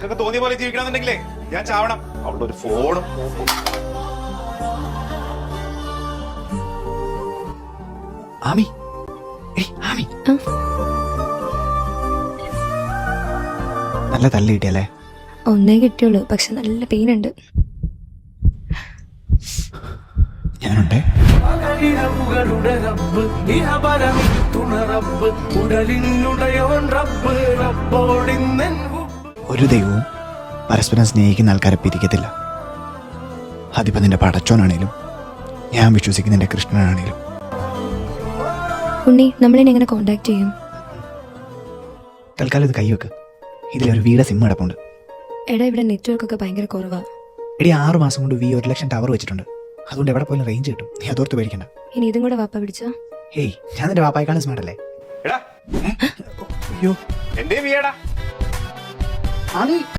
ഇതൊക്കെ തോന്നിയ പോലെ ജീവിക്കണമെന്നുണ്ടെങ്കിലേ ഞാൻ ചാവണം. അവളുടെ ഒരു ഫോണും ആമി. ആമി. നല്ല തല്ല് കിട്ടിയല്ലേ? ഒന്നേ കിട്ടിയുള്ളൂ പക്ഷെ നല്ല പെയിൻ ഉണ്ട് ഞാനുണ്ടേ റബ്ബ് റബ്ബോടി ഉടലിനുടയവൻ റബ്ബ് റബ്ബോടിന്നെൻ ഒരു ദൈവവും പരസ്പരം സ്നേഹിക്കുന്ന ആൾക്കാരെ പിരിക്കത്തില്ല. അതിപ്പോ നിന്റെ പടച്ചോനാണേലും ഞാൻ വിശ്വസിക്കുന്ന എന്റെ കൃഷ്ണനാണേലും. ഉണ്ണി നമ്മളെ എങ്ങനെ കോണ്ടാക്ട് ചെയ്യും? തൽക്കാലം ഇത് കൈവെക്ക് ഇതിലൊരു വീട് സിം അടപ്പുണ്ട്. എടാ ഇവിടെ നെറ്റ്വർക്ക് ഒക്കെ ഭയങ്കര കുറവാ. എടി ആറ് മാസം കൊണ്ട് വി ഒരു ലക്ഷം ടവർ വെച്ചിട്ടുണ്ട്. അതുകൊണ്ട് എവിടെ പോയാലും റേഞ്ച് കിട്ടും. നീ അതോർത്ത് പേടിക്കണ്ട. ഇനി ഇതും കൂടെ വാപ്പ പിടിച്ചോ? ഹേയ് ഞാൻ നിന്റെ വാപ്പായിക്കാളും സ്മാർട്ട് അല്ലേ? എടാ. അയ്യോ. എന്റെ വീടാ ആമി